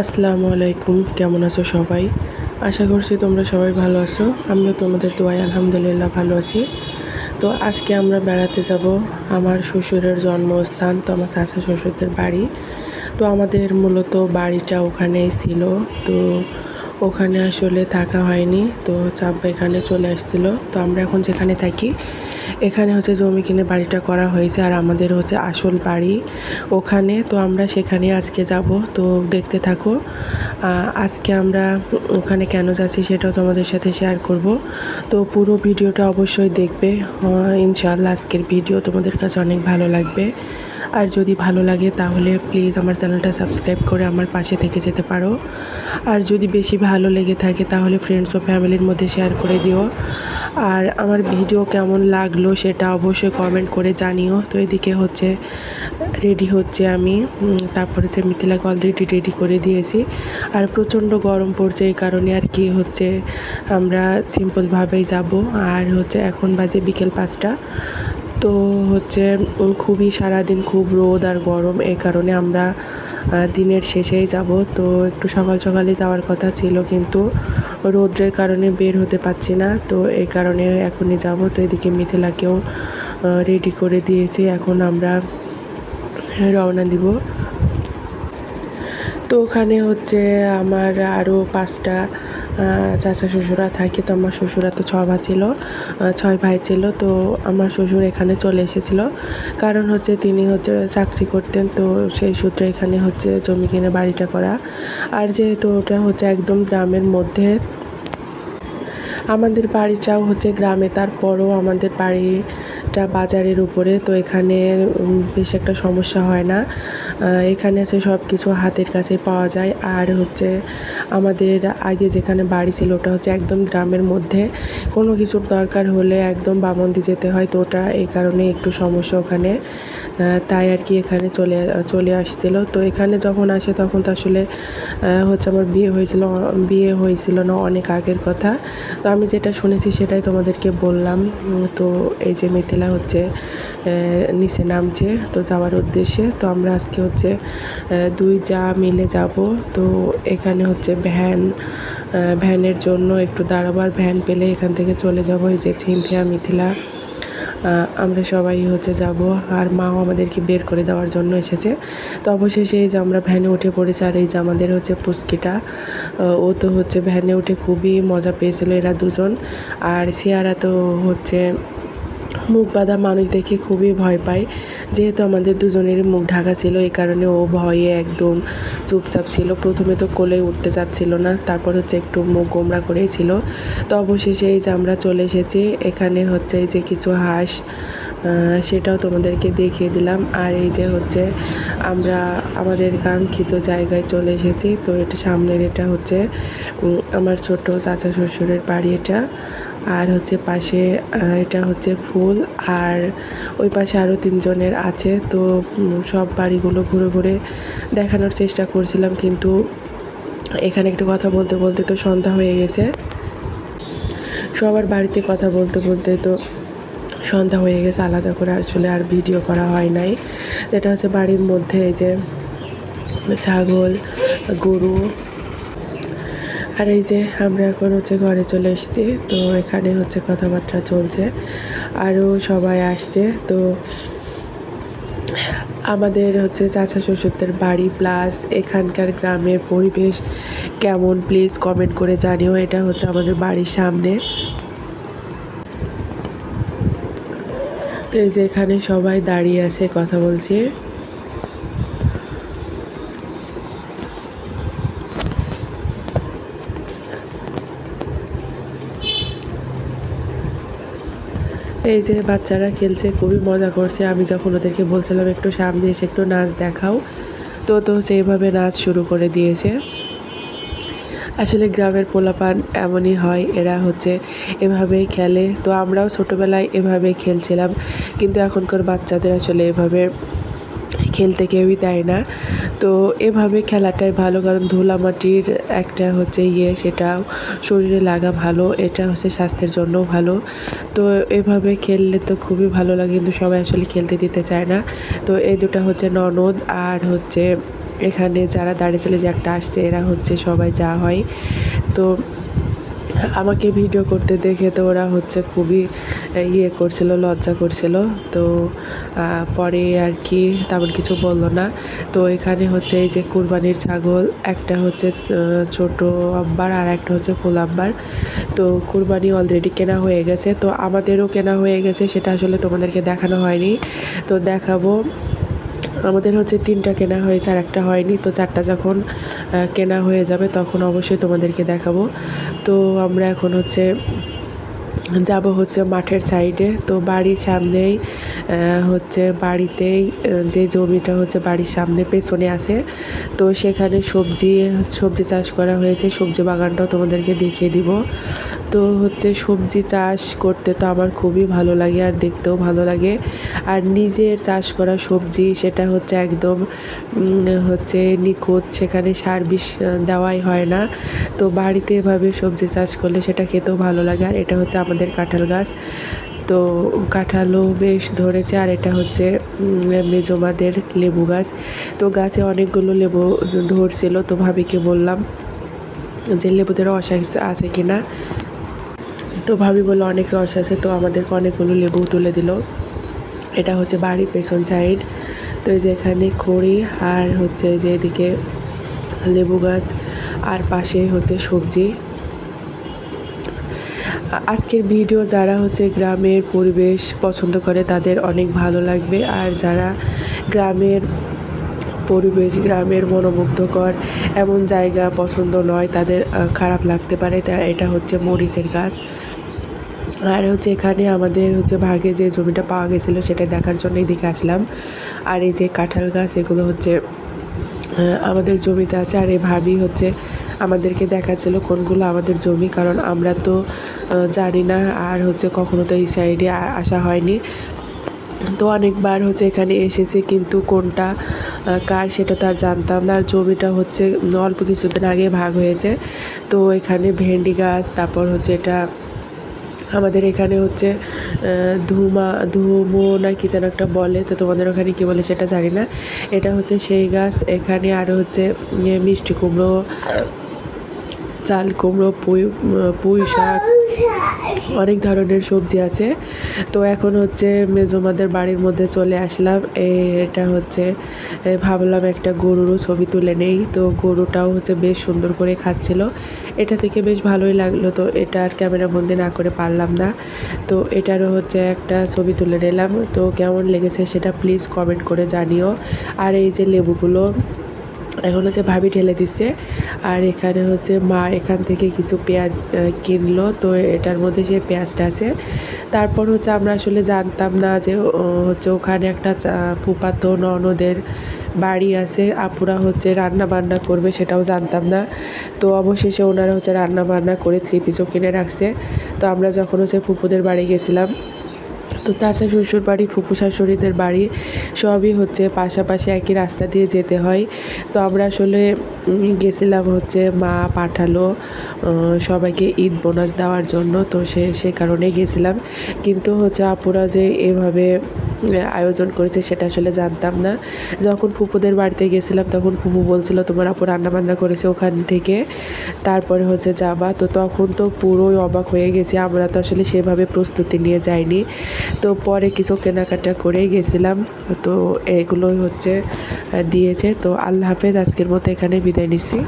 আসসালামু আলাইকুম, কেমন আছো সবাই? আশা করছি তোমরা সবাই ভালো আছো। আমিও তোমাদের দোয়াই আলহামদুলিল্লাহ ভালো আছি। তো আজকে আমরা বেড়াতে যাব আমার শ্বশুরের জন্মস্থান, তো আমার চাচা শ্বশুরদের বাড়ি। তো আমাদের মূলত বাড়িটা ওখানেই ছিল। তো ওখানে আসলে থাকা হয়নি। তো চাব্বা এখানে চলে আসছিল। তো আমরা এখন যেখানে থাকি এখানে হচ্ছে জমি কিনে বাড়িটা করা হয়েছে আর আমাদের হচ্ছে আসল বাড়ি ওখানে। তো আমরা সেখানে আজকে যাব। তো দেখতে থাকো। আজকে আমরা ওখানে কেন যাচ্ছি সেটাও তোমাদের সাথে শেয়ার করব। তো পুরো ভিডিওটা অবশ্যই দেখবে। আহ, ইনশাআল্লাহ আজকের ভিডিও তোমাদের কাছে অনেক ভালো লাগবে। আর যদি ভালো লাগে তাহলে প্লিজ আমার চ্যানেলটা সাবস্ক্রাইব করে আমার পাশে থেকে যেতে পারো। আর যদি বেশি ভালো লেগে থাকে তাহলে ফ্রেন্ডস ও ফ্যামিলির মধ্যে শেয়ার করে দিও। আর আমার ভিডিও কেমন লাগল সেটা অবশ্যই কমেন্ট করে জানিও। তো এদিকে হচ্ছে রেডি হচ্ছে আমি। তারপর হচ্ছে মিথিলাকে অলরেডি রেডি করে দিয়েছি। আর প্রচণ্ড গরম পড়ছে এই কারণে আর কি হচ্ছে, আমরা সিম্পলভাবেই যাব। আর হচ্ছে এখন বাজে বিকেল পাঁচটা। তো হচ্ছে খুবই সারাদিন খুব রোদ আর গরম এই কারণে আমরা দিনের শেষেই যাব। তো একটু সকাল সকালে যাওয়ার কথা ছিল কিন্তু রোদ্রের কারণে বের হতে পারছি না। তো এই কারণে এখনই যাব। তো এদিকে মিথিলাকেও রেডি করে দিয়েছি। এখন আমরা রওনা দিব। তো ওখানে হচ্ছে আমার আরও পাঁচটা চাচা শ্বশুরা থাকে তো আমার শ্বশুরা তো ছ ভাই ছিল ছয় ভাই ছিল, তো আমার শ্বশুর এখানে চলে এসেছিল। কারণ হচ্ছে তিনি হচ্ছে চাকরি করতেন, তো সেই সূত্রে এখানে হচ্ছে জমি কিনে বাড়িটা করা। আর যেহেতু ওটা হচ্ছে একদম গ্রামের মধ্যে আমাদের বাড়িটাও হচ্ছে গ্রামে, তারপরও আমাদের বাড়িটা বাজারের উপরে, তো এখানে বেশ একটা সমস্যা হয় না। এখানে হচ্ছে সব কিছু হাতের কাছে পাওয়া যায়। আর হচ্ছে আমাদের আগে যেখানে বাড়ি ছিল, ওটা হচ্ছে একদম গ্রামের মধ্যে। কোনো কিছুর দরকার হলে একদম বামন্দি যেতে হয়, তো ওটা এই কারণে একটু সমস্যা ওখানে। তাই আর কি এখানে চলে চলে আসছিল। তো এখানে যখন আসে, তখন তো আসলে হচ্ছে আমার বিয়ে হয়েছিল বিয়ে হয়েছিল না অনেক আগের কথা। তো আমি যেটা শুনেছি সেটাই তোমাদেরকে বললাম। তো এই যে মিথিলা হচ্ছে নিচে নামছে, তো যাওয়ার উদ্দেশ্যে। তো আমরা আজকে হচ্ছে দুই যা মিলে যাব। তো এখানে হচ্ছে ভ্যান ভ্যানের জন্য একটু দাঁড়াবার ভ্যান পেলে এখান থেকে চলে যাব। এই যে ছিনথিয়া মিথিলা। আমরা সবাই হচ্ছে যাব আর মাও আমাদেরকে বের করে দেওয়ার জন্য এসেছে। তো অবশেষে এই যে আমরা ভ্যানে উঠে পড়েছি আর এই যে আমাদের হচ্ছে পুস্কিটা ও তো হচ্ছে ভ্যানে উঠে খুবই মজা পেয়েছিল এরা দুজন। আর সিয়ারা তো হচ্ছে মুখ বাঁধা মানুষ দেখে খুবই ভয় পায়। যেহেতু আমাদের দুজনেরই মুখ ঢাকা ছিল, এই কারণে ও ভয়ে একদম চুপচাপ ছিল। প্রথমে তো কোলে উঠতে চাচ্ছিল না, তারপর হচ্ছে একটু মুখ গোমরা করেই ছিল। তো অবশেষে এই যে আমরা চলে এসেছি, এখানে হচ্ছে এই যে কিছু হাঁস সেটাও তোমাদেরকে দেখিয়ে দিলাম। আর এই যে হচ্ছে আমরা আমাদের কাঙ্ক্ষিত জায়গায় চলে এসেছি। তো এটা সামনের এটা হচ্ছে আমার ছোট চাচা শ্বশুরের বাড়ি এটা। আর হচ্ছে পাশে এটা হচ্ছে ফুল আর ওই পাশে আরও তিনজনের আছে। তো সব বাড়িগুলো ঘুরে ঘুরে দেখানোর চেষ্টা করছিলাম কিন্তু এখানে একটু কথা বলতে বলতে তো সন্ধ্যা হয়ে গেছে। সবার বাড়িতে কথা বলতে বলতে তো সন্ধ্যা হয়ে গেছে, আলাদা করে আসলে আর ভিডিও করা হয় নাই। যেটা হচ্ছে বাড়ির মধ্যে এই যে ছাগল, গরু আর এই যে আমরা এখন হচ্ছে ঘরে চলে এসেছি, তো এখানে হচ্ছে কথাবার্তা চলছে। আরও সবাই আসছে, তো আমাদের হচ্ছে চাচা শ্বশুরদের বাড়ি প্লাস এখানকার গ্রামের পরিবেশ কেমন প্লিজ কমেন্ট করে জানিও, এটা হচ্ছে আমাদের বাড়ির সামনে। তো এই যে এখানে সবাই দাঁড়িয়ে আছে, কথা বলছে। এই যে বাচ্চারা খেলছে, খুবই মজা করছে। আমি যখন ওদেরকে বলছিলাম, একটু সামনে এসে একটু নাচ দেখাও। তো তো সেইভাবে নাচ শুরু করে দিয়েছে। আসলে গ্রামের পোলাপান এমনই হয়, এরা হচ্ছে এভাবেই খেলে। তো আমরাও ছোটোবেলায় এভাবে খেলছিলাম, কিন্তু এখনকার বাচ্চাদের আসলে এভাবে খেলতে কেউই দেয় না। তো এভাবে খেলাটাই ভালো, কারণ ধুলামাটির একটা হচ্ছে ইয়ে সেটা শরীরে লাগা ভালো, এটা হচ্ছে স্বাস্থ্যের জন্যও ভালো। তো এভাবে খেললে তো খুবই ভালো লাগে, কিন্তু সবাই আসলে খেলতে দিতে চায় না। তো এই দুটো হচ্ছে ননদ আর হচ্ছে এখানে যারা দাঁড়িয়ে চলে যে একটা আসছে, এরা হচ্ছে সবাই যা হয়। তো আমাকে ভিডিও করতে দেখে তো ওরা হচ্ছে খুবই ইয়ে করছিল, লজ্জা করছিল। তো পরে আর কি তেমন কিছু বলল না। তো এখানে হচ্ছে এই যে কুরবানির ছাগল, একটা হচ্ছে ছোট আব্বার আর একটা হচ্ছে ফুল আব্বার তো কুরবানি অলরেডি কেনা হয়ে গেছে। তো আমাদেরও কেনা হয়ে গেছে, সেটা আসলে তোমাদেরকে দেখানো হয়নি। তো দেখাবো। আমাদের হচ্ছে তিনটা কেনা হয়েছে আর একটা হয়নি। তো চারটা যখন কেনা হয়ে যাবে, তখন অবশ্যই তোমাদেরকে দেখাবো। তো আমরা এখন হচ্ছে যাব হচ্ছে মাঠের সাইডে। তো বাড়ির সামনেই হচ্ছে বাড়িতেই যে জমিটা হচ্ছে বাড়ির সামনে পেছনে আছে। তো সেখানে সবজি সবজি চাষ করা হয়েছে। সবজি বাগানটাও তোমাদেরকে দেখিয়ে দিব। তো হচ্ছে সবজি চাষ করতে তো আমার খুবই ভালো লাগে আর দেখতেও ভালো লাগে। আর নিজের চাষ করা সবজি সেটা হচ্ছে একদম হচ্ছে নিখুঁত সেখানে সার বিষ দেওয়াই হয় না। তো বাড়িতে এভাবে সবজি চাষ করলে সেটা খেতেও ভালো লাগে আর এটা হচ্ছে আমাদের কাঁঠাল গাছ। তো কাঁঠালও বেশ ধরেছে আর এটা হচ্ছে মেজমাদের লেবু গাছ। তো গাছে অনেকগুলো লেবু ধরছিল তো ভাবিকে বললাম যে লেবুদের রস আছে- আছে কি না তো ভাবি বলল, অনেক রস আছে। তো আমাদেরকে অনেকগুলো লেবু তুলে দিল। এটা হচ্ছে বাড়ির পেছন সাইড তো এই যে এখানে খড়ি আর হচ্ছে যে এদিকে লেবু গাছ আর পাশে হচ্ছে সবজি। আজকের ভিডিও যারা হচ্ছে গ্রামের পরিবেশ পছন্দ করে, তাদের অনেক ভালো লাগবে। আর যারা গ্রামের পরিবেশ, গ্রামের মনোমুগ্ধকর, এমন জায়গা পছন্দ নয়, তাদের খারাপ লাগতে পারে, তা, এটা হচ্ছে মরিচের গাছ। আর হচ্ছে এখানে আমাদের হচ্ছে ভাগে যে জমিটা পাওয়া গেছিল, সেটা দেখার জন্য এদিকে আসলাম। আর এই যে কাঁঠাল গাছ, এগুলো হচ্ছে আমাদের জমিতে আছে। আর এই ভাবি হচ্ছে আমাদেরকে দেখাচ্ছিল কোনগুলো আমাদের জমি, কারণ আমরা তো জানি না। আর হচ্ছে কখনো তো এই সাইডে আসা হয়নি। তো অনেকবার হচ্ছে এখানে এসেছে, কিন্তু কোনটা কার সেটা তো আর জানতাম না। আর জমিটা হচ্ছে অল্প কিছুদিন আগে ভাগ হয়েছে। তো এখানে ভেন্ডি গাছ, তারপর হচ্ছে এটা, আমাদের এখানে হচ্ছে ধুমা, ধুমো না কি যেন একটা বলে, তো তোমাদের ওখানে কী বলে সেটা জানি না। এটা হচ্ছে সেই গাছ, এখানে আরও হচ্ছে মিষ্টি কুমড়ো চাল, কুমড়ো, পুঁই পুঁই শাক, অনেক ধরনের সবজি আছে। তো এখন হচ্ছে মেজমাদের বাড়ির মধ্যে চলে আসলাম। এটা হচ্ছে ভাবলাম একটা গরুরও ছবি তুলে নেই। তো গরুটাও হচ্ছে বেশ সুন্দর করে খাচ্ছিল। এটা থেকে বেশ ভালোই লাগল। তো এটা আর ক্যামেরা বন্দি না করে পারলাম না। তো এটারও হচ্ছে একটা ছবি তুলে নিলাম। তো কেমন লেগেছে সেটা প্লিজ কমেন্ট করে জানিও। আর এই যে লেবুগুলো এখন হচ্ছে ভাবি ঢেলে দিচ্ছে আর এখানে হচ্ছে মা এখান থেকে কিছু পেঁয়াজ কিনলো। তো এটার মধ্যে সে পেঁয়াজটা আছে। তারপর হচ্ছে আমরা আসলে জানতাম না যে হচ্ছে ওখানে একটা ফুফাতো, ননদের বাড়ি আছে। আপুরা হচ্ছে রান্না বান্না করবে সেটাও জানতাম না। তো অবশেষে ওনারা হচ্ছে রান্না বান্না করে থ্রি পিসও কিনে রাখছে। তো আমরা যখন হচ্ছে ফুপুদের বাড়ি গেছিলাম তো চাচা শ্বশুর বাড়ি, ফুপু শাশুড়িদের বাড়ি, সবই হচ্ছে পাশাপাশি একই রাস্তা দিয়ে যেতে হয়। তো আমরা আসলে গেছিলাম হচ্ছে মা পাঠালো সবাইকে ঈদ বোনাস দেওয়ার জন্য, তো সে সে কারণে গেছিলাম। কিন্তু হচ্ছে আপুরা যে এভাবে আয়োজন করেছে সেটা আসলে জানতাম না। যখন ফুপুদের বাড়িতে গেছিলাম, তখন ফুপু বলছিল, তোমার আপু রান্না বান্না করেছে ওখান থেকে, তারপরে হচ্ছে যাবা। তো তখন তো পুরোই অবাক হয়ে গেছি, আমরা তো আসলে সেভাবে প্রস্তুতি নিয়ে যাইনি। তো পরে কিছু কেনাকাটা করেই গেছিলাম, তো এগুলোই হচ্ছে দিয়েছে। তো আল্লাহ হাফেজ, আজকের মতো এখানে বিদায় নিচ্ছি।